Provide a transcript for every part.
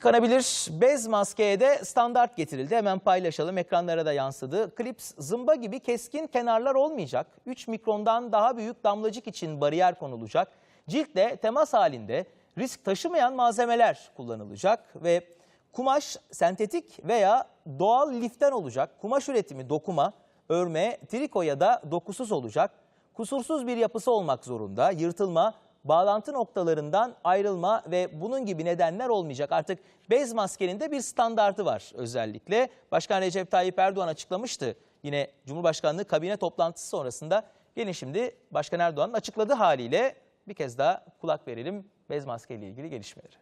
Yıkanabilir bez maskeye de standart getirildi. Hemen paylaşalım. Ekranlara da yansıdı. Klips zımba gibi keskin kenarlar olmayacak. 3 mikrondan daha büyük damlacık için bariyer konulacak. Ciltle temas halinde risk taşımayan malzemeler kullanılacak ve kumaş sentetik veya doğal liften olacak. Kumaş üretimi dokuma, örme, triko ya da dokusuz olacak. Kusursuz bir yapısı olmak zorunda. Yırtılma, bağlantı noktalarından ayrılma ve bunun gibi nedenler olmayacak. Artık bez maskenin de bir standartı var özellikle. Başkan Recep Tayyip Erdoğan açıklamıştı. Yine Cumhurbaşkanlığı kabine toplantısı sonrasında. Gelin şimdi Başkan Erdoğan'ın açıkladığı haliyle bir kez daha kulak verelim bez maske ile ilgili gelişmeleri.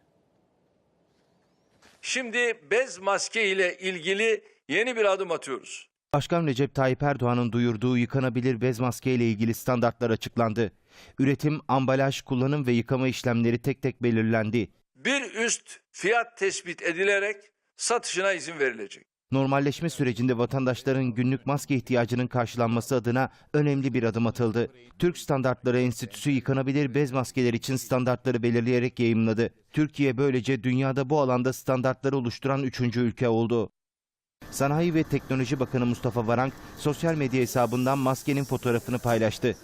Şimdi bez maske ile ilgili yeni bir adım atıyoruz. Başkan Recep Tayyip Erdoğan'ın duyurduğu yıkanabilir bez maske ile ilgili standartlar açıklandı. Üretim, ambalaj, kullanım ve yıkama işlemleri tek tek belirlendi. Bir üst fiyat tespit edilerek satışına izin verilecek. Normalleşme sürecinde vatandaşların günlük maske ihtiyacının karşılanması adına önemli bir adım atıldı. Türk Standartları Enstitüsü yıkanabilir bez maskeler için standartları belirleyerek yayımladı. Türkiye böylece dünyada bu alanda standartları oluşturan üçüncü ülke oldu. Sanayi ve Teknoloji Bakanı Mustafa Varank sosyal medya hesabından maskenin fotoğrafını paylaştı.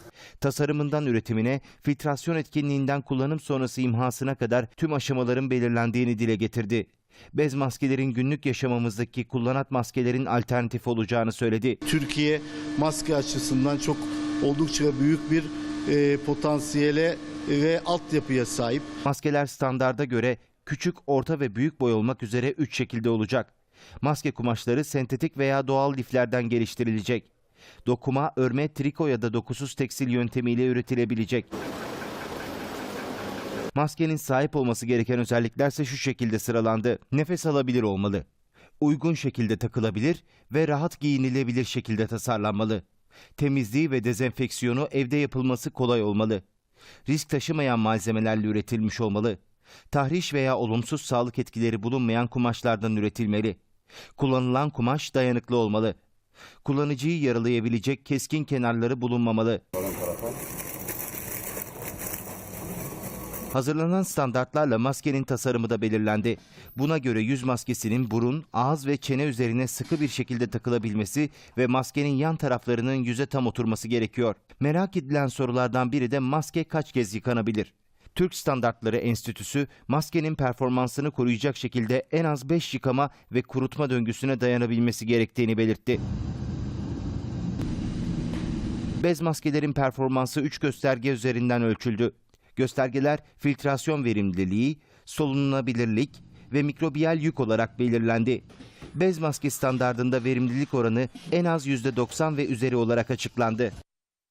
Tasarımından üretimine, filtrasyon etkinliğinden kullanım sonrası imhasına kadar tüm aşamaların belirlendiğini dile getirdi. Bez maskelerin günlük yaşamımızdaki kullanat maskelerin alternatif olacağını söyledi. Türkiye maske açısından çok oldukça büyük bir e, potansiyele ve altyapıya sahip. Maskeler standarda göre küçük, orta ve büyük boy olmak üzere 3 şekilde olacak. Maske kumaşları sentetik veya doğal liflerden geliştirilecek. Dokuma, örme, triko ya da dokusuz tekstil yöntemiyle üretilebilecek. Maskenin sahip olması gereken özelliklerse şu şekilde sıralandı. Nefes alabilir olmalı. Uygun şekilde takılabilir ve rahat giyinilebilir şekilde tasarlanmalı. Temizliği ve dezenfeksiyonu evde yapılması kolay olmalı. Risk taşımayan malzemelerle üretilmiş olmalı. Tahriş veya olumsuz sağlık etkileri bulunmayan kumaşlardan üretilmeli. Kullanılan kumaş dayanıklı olmalı. Kullanıcıyı yaralayabilecek keskin kenarları bulunmamalı. Hazırlanan standartlarla maskenin tasarımı da belirlendi. Buna göre yüz maskesinin burun, ağız ve çene üzerine sıkı bir şekilde takılabilmesi ve maskenin yan taraflarının yüze tam oturması gerekiyor. Merak edilen sorulardan biri de maske kaç kez yıkanabilir? Türk Standartları Enstitüsü maskenin performansını koruyacak şekilde en az 5 yıkama ve kurutma döngüsüne dayanabilmesi gerektiğini belirtti. Bez maskelerin performansı 3 gösterge üzerinden ölçüldü. Göstergeler filtrasyon verimliliği, solunulabilirlik ve mikrobiyal yük olarak belirlendi. Bez maske standardında verimlilik oranı en az %90 ve üzeri olarak açıklandı.